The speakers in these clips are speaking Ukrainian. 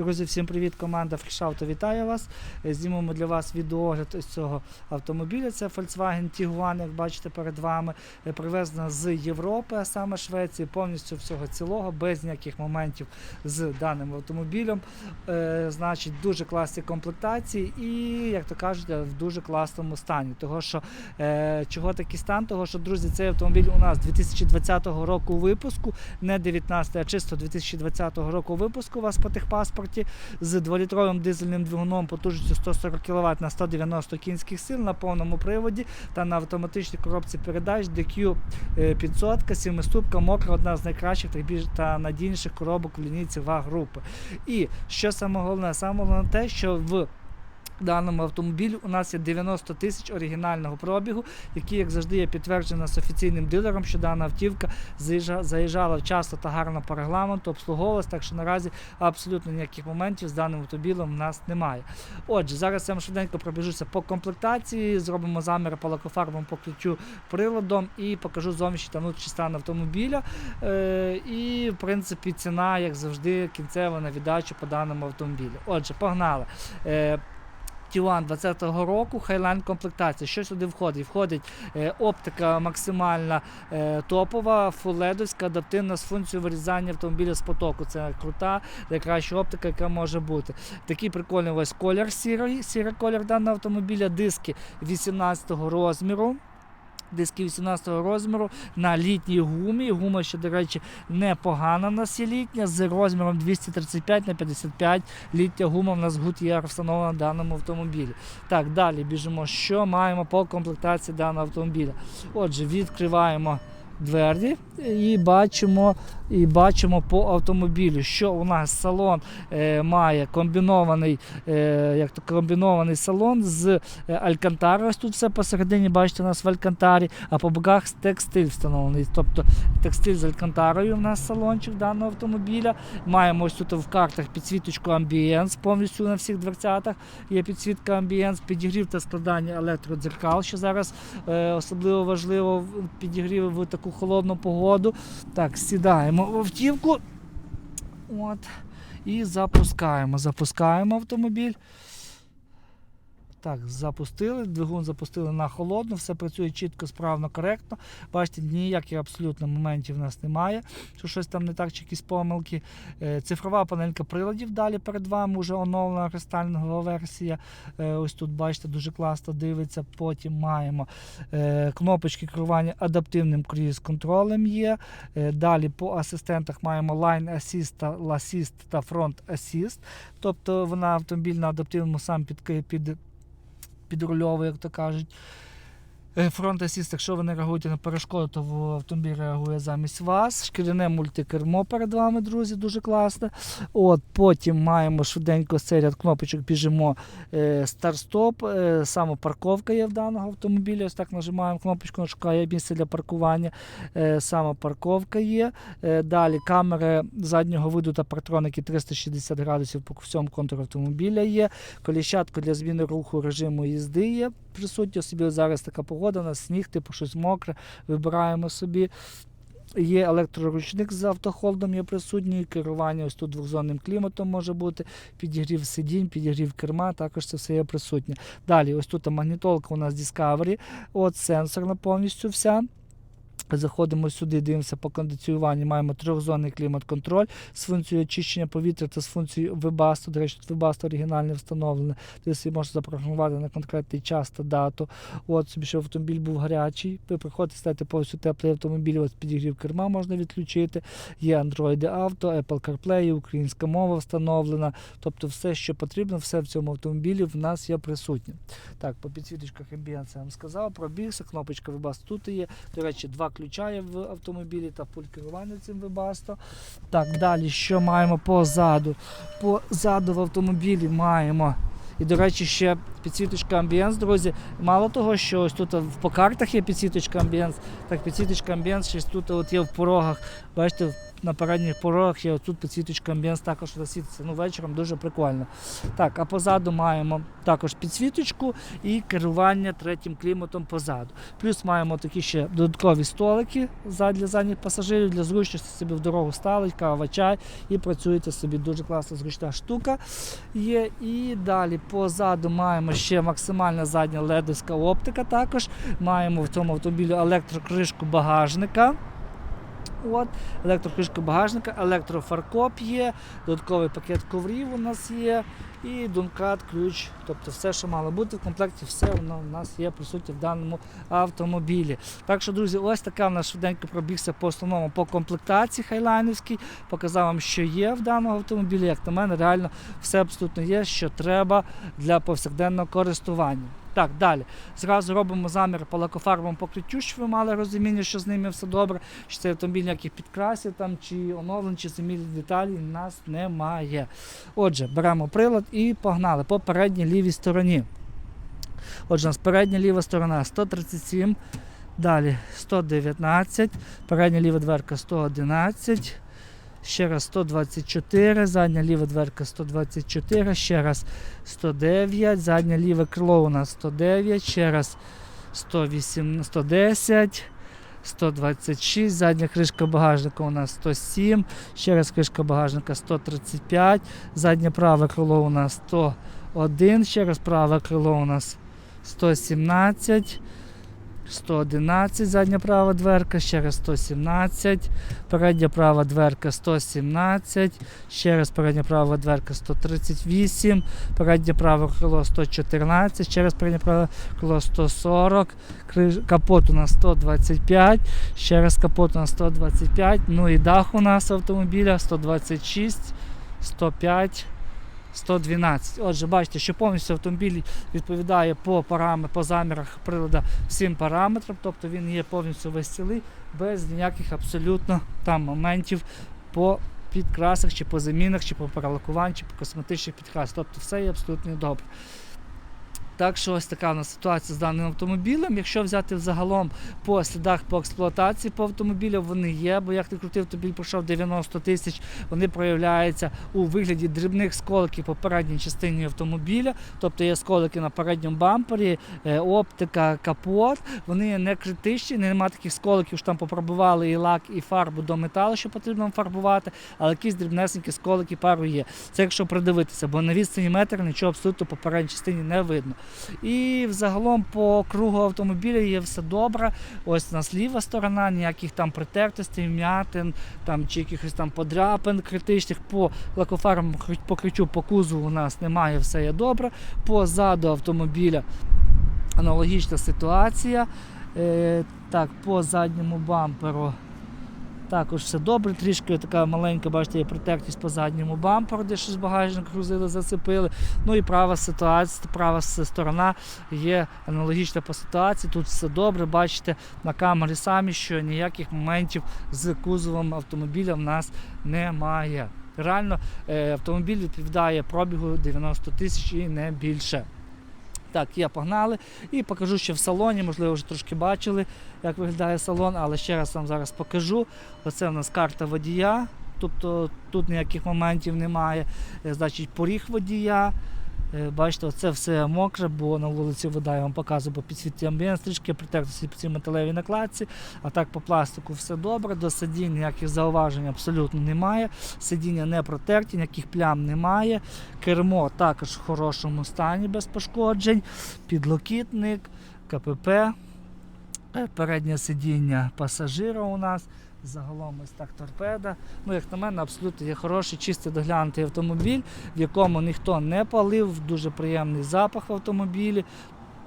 Друзі, всім привіт! Команда Фрішауто вітає вас. Е, Знімемо для вас відеоогляд ось цього автомобіля. Це Volkswagen Tiguan, як бачите перед вами. Е, Привезена з Європи, а саме Швеції, повністю всього цілого, без ніяких моментів з даним автомобілем. Е, Значить, дуже класні комплектації і, як то кажуть, в дуже класному стані. Того, що, чого такий стан? Того, що, друзі, цей автомобіль у нас 2020 року випуску, не 19, а чисто 2020 року випуску у вас по техпаспорті з 2-літровим дизельним двигуном потужністю 140 кВт на 190 кінських сил на повному приводі та на автоматичній коробці передач DQ 500, 7-ступка, мокра, одна з найкращих та надійніших коробок в лінійці ВАГ групи. І що саме головне? Саме головне те, що в даному автомобілі у нас є 90 тисяч оригінального пробігу, який, як завжди, є підтверджено з офіційним дилером, що дана автівка заїжджала вчасно та гарно по регламенту, обслуговувалась, так що наразі абсолютно ніяких моментів з даним автомобілем в нас немає. Отже, зараз я вам швиденько пробіжуся по комплектації, зробимо заміри по лакофарбам, по ключу приладом і покажу зовнішній та внутрішній стан автомобіля. Е, і, в принципі, ціна, як завжди, кінцева на віддачу по даному автомобілю. Отже, погнали. Е, Тіван 20-го року, хайлайн комплектація. Що сюди входить? Входить е, оптика максимальна е, топова, фуледовська, адаптивна з функцією вирізання автомобіля з потоку. Це крута, найкраща оптика, яка може бути. Такий прикольний ось колір сірий, сірий колір даного автомобіля, диски 18-го розміру. Диски 18-го розміру на літній гумі. Гума, ще, до речі, непогана на літня з розміром 235 на 55 літня гума в нас Goodyear встановлена в даному автомобілі. Так, далі біжимо. Що маємо по комплектації даного автомобіля? Отже, відкриваємо двері і бачимо, і бачимо по автомобілю, що у нас салон е, має комбінований, е, як то комбінований салон з е, Алькантара. Ось тут все посередині, бачите, у нас в Алькантарі, а по боках текстиль встановлений. Тобто текстиль з Алькантарою у нас салончик даного автомобіля. Маємо ось тут в картах підсвіточку Ambience повністю на всіх дверцятах. Є підсвітка Ambience, підігрів та складання електродзеркал, що зараз е, особливо важливо підігрів в таку холодну погоду. Так, сідаємо в автівку. От. І запускаємо. Запускаємо автомобіль. Так, запустили, двигун запустили на холодну, все працює чітко, справно, коректно. Бачите, ніяких абсолютно моментів в нас немає, що щось там не так, чи якісь помилки. Е, Цифрова панелька приладів далі перед вами вже оновлена кристальна версія. Е, Ось тут, бачите, дуже класно дивиться. Потім маємо е, кнопочки керування адаптивним круїз-контролем є. Далі по асистентах маємо Line Assist, та Assist та Front Assist. Тобто вона автомобіль на адаптивному сам під, під підрульовує, як то кажуть. Е, Фронт асіст, якщо ви не реагуєте на перешкоду, то автомобіль реагує замість вас. Шкіряне мультикермо перед вами, друзі, дуже класне. От, потім маємо швиденько цей ряд кнопочок, біжимо е, старт-стоп. Е, самопарковка є в даного автомобіля. Ось так нажимаємо кнопочку, шукає місце для паркування. Е, самопарковка є. Е, далі камери заднього виду та партроники 360 градусів по всьому контуру автомобіля є. Коліщатка для зміни руху режиму їзди є присутня. Собі зараз така погода, у нас сніг, типу щось мокре, вибираємо собі. Є електроручник з автохолдом, є присутній, керування ось тут двохзонним кліматом може бути, підігрів сидінь, підігрів керма, також це все є присутнє. Далі, ось тут магнітолка у нас Discovery, от сенсорна повністю вся. Заходимо сюди, дивимося по кондиціюванню. Маємо трьохзонний клімат-контроль з функцією очищення повітря та з функцією Webasto. До речі, тут Webasto оригінальне встановлене. Тобто можете запрограмувати на конкретний час та дату. От собі, щоб автомобіль був гарячий. Ви приходите, ставите повністю теплий автомобіль, ось підігрів керма можна відключити. Є Android Auto, Apple CarPlay, українська мова встановлена. Тобто все, що потрібно, все в цьому автомобілі в нас є присутнє. Так, по підсвіточках Ambient я вам сказав, пробігся, кнопочка Webasto тут є. До речі, два ключа є в автомобілі та пульт керування цим вебасто. Так, далі що маємо позаду? Позаду в автомобілі маємо. І, до речі, ще підсвіточка Амбієнс, друзі. Мало того, що ось тут по картах є підсвіточка Амбієнс, так підсвіточка Амбієнс, ще тут от є в порогах. Бачите, на передніх порогах є тут підсвіточка амбієнс також засвітиться. Ну, вечором дуже прикольно. Так, а позаду маємо також підсвіточку і керування третім кліматом позаду. Плюс маємо такі ще додаткові столики для задніх пасажирів, для зручності собі в дорогу стали, кава, чай і працюєте собі. Дуже класна зручна штука є. І далі позаду маємо ще максимальна задня ледовська оптика. Також маємо в цьому автомобілі електрокришку багажника. От, електрокришка багажника, електрофаркоп є, додатковий пакет коврів у нас є, і Дункат, ключ. Тобто все, що мало бути в комплекті, все воно у нас є присутнє в даному автомобілі. Так що, друзі, ось така в нас швиденько пробігся по основному по комплектації хайлайнівській. Показав вам, що є в даному автомобілі. Як на мене, реально все абсолютно є, що треба для повсякденного користування. Так, далі. Зразу робимо замір по лакофарбовому покриттю, щоб ви мали розуміння, що з ними все добре, що цей автомобіль ніяких підкрасів там, чи оновлень, чи замілі деталі у нас немає. Отже, беремо прилад і погнали по передній лівій стороні. Отже, у нас передня ліва сторона 137, далі 119, передня ліва дверка 111. Ще раз 124, задня ліва дверка 124, ще раз 109, заднє ліве крило у нас 109, ще раз 108, 110, 126, задня кришка багажника у нас 107, ще раз кришка багажника 135, заднє праве крило у нас 101, ще раз праве крило у нас 117. 111, задня права дверка, ще раз 117, передня права дверка 117, ще раз передня права дверка 138, переднє праве крило 114, ще раз переднє праве крило 140, капот у нас 125, ще раз капот у нас 125, ну і дах у нас автомобіля 126, 105, 112. Отже, бачите, що повністю автомобіль відповідає по параметрах, по замірах прилада всім параметрам, тобто він є повністю весь цілий, без ніяких абсолютно там моментів по підкрасах, чи по замінах, чи по перелакуванню, чи по косметичних підкрасах. Тобто все є абсолютно добре. Так що ось така у нас ситуація з даним автомобілем. Якщо взяти взагалом по слідах по експлуатації по автомобілю, вони є, бо як не крутив, автомобіль пройшов 90 тисяч, вони проявляються у вигляді дрібних сколиків по передній частині автомобіля, тобто є сколики на передньому бампері, е, оптика, капот. Вони не критичні, немає таких сколиків, що там попробували і лак, і фарбу до металу, що потрібно фарбувати, але якісь дрібнесенькі сколики пару є. Це якщо придивитися, бо на відстані метр нічого абсолютно по передній частині не видно. І взагалом по кругу автомобіля є все добре. Ось у нас ліва сторона, ніяких там притертостей, м'ятин там, чи якихось там подряпин критичних. По лакофарбовому покри- покриттю по кузову у нас немає, все є добре. Позаду автомобіля аналогічна ситуація. Е, так, по задньому бамперу також все добре. Трішки така маленька, бачите, є протектність по задньому бамперу, де щось багажник грузили, зацепили. Ну і права ситуація, права сторона є аналогічна по ситуації. Тут все добре. Бачите на камері самі, що ніяких моментів з кузовом автомобіля в нас немає. Реально е, автомобіль відповідає пробігу 90 тисяч і не більше. Так, є погнали. І покажу ще в салоні, можливо, вже трошки бачили, як виглядає салон, але ще раз вам зараз покажу. Оце в нас карта водія, тобто тут ніяких моментів немає. Е, Значить, поріг водія. Е, Бачите, оце все мокре, бо на вулиці вода я вам показую, бо підсвіті амбієнт, трішки притертості по цій металевій накладці. А так по пластику все добре. До сидінь ніяких зауважень абсолютно немає. Сидіння не протерті, ніяких плям немає. Кермо також в хорошому стані без пошкоджень. Підлокітник, КПП, е, переднє сидіння пасажира у нас. Загалом ось так торпеда. Ну, як на мене, абсолютно є хороший, чистий доглянутий автомобіль, в якому ніхто не палив, дуже приємний запах в автомобілі.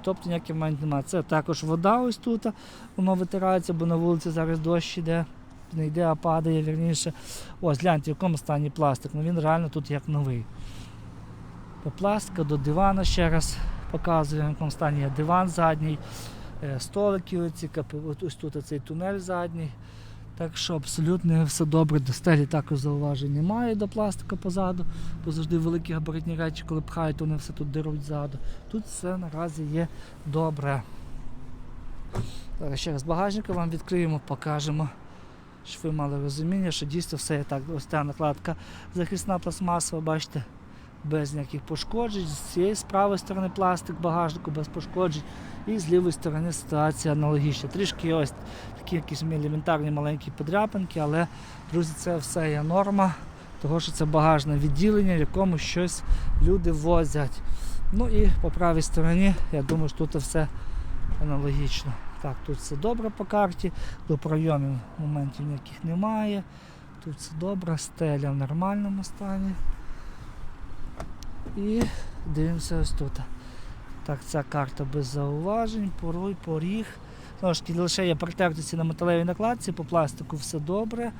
Тобто ніяких моментів немає. Це також вода ось тут, воно витирається, бо на вулиці зараз дощ іде, не йде, а падає вірніше. Ось гляньте, в якому стані пластик. Ну він реально тут як новий. По пластика до дивана ще раз показую, в якому стані є диван задній, е, столики, оці, ось тут цей тунель задній. Так що абсолютно все добре. До стелі також зауважень немає до пластика позаду, бо завжди великі габаритні речі, коли пхають, вони все тут деруть ззаду. Тут все наразі є добре. Ще раз багажника вам відкриємо, покажемо. щоб ви мали розуміння, що дійсно все є так. Ось та накладка захисна пластмасова, бачите, без ніяких пошкоджень. З цієї з правої сторони пластик багажнику без пошкоджень. І з лівої сторони ситуація аналогічна. Трішки ось такі якісь елементарні маленькі подряпинки, але, друзі, це все є норма, того що це багажне відділення, в якому щось люди возять. Ну і по правій стороні, я думаю, що тут все аналогічно. Так, тут все добре по карті, до пройомів моментів ніяких немає. Тут все добре, стеля в нормальному стані. І дивимося ось тут. Так, ця карта без зауважень, поруй, поріг. Знову ж таки, лише є протертості на металевій накладці, по пластику все добре.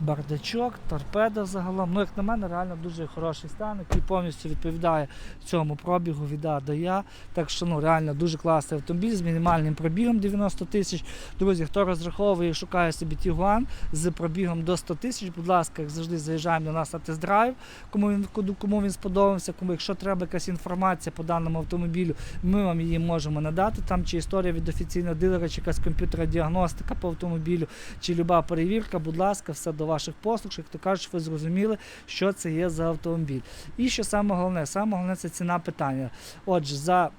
Бардачок, торпеда загалом. Ну, як на мене, реально дуже хороший стан, який повністю відповідає цьому пробігу від А до Я. Так що ну, реально дуже класний автомобіль з мінімальним пробігом 90 тисяч. Друзі, хто розраховує і шукає собі Тігуан з пробігом до 100 тисяч, будь ласка, як завжди заїжджаємо до нас на тест-драйв. Кому він, кому він сподобався, кому, якщо треба якась інформація по даному автомобілю, ми вам її можемо надати. Там чи історія від офіційного дилера, чи якась комп'ютерна діагностика по автомобілю, чи люба перевірка, будь ласка, все до ваших послуг, щоб, як то кажуть, ви зрозуміли, що це є за автомобіль. І що саме головне, саме головне це ціна питання. Отже, за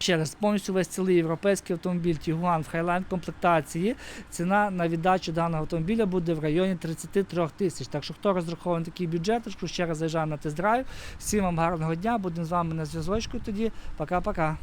Ще раз, повністю весь цілий європейський автомобіль Tiguan в Highline комплектації. Ціна на віддачу даного автомобіля буде в районі 33 тисяч. Так що хто розрахований такий бюджет, ще раз заїжджаємо на тест-драйв. Всім вам гарного дня, будемо з вами на зв'язочку тоді. Пока-пока.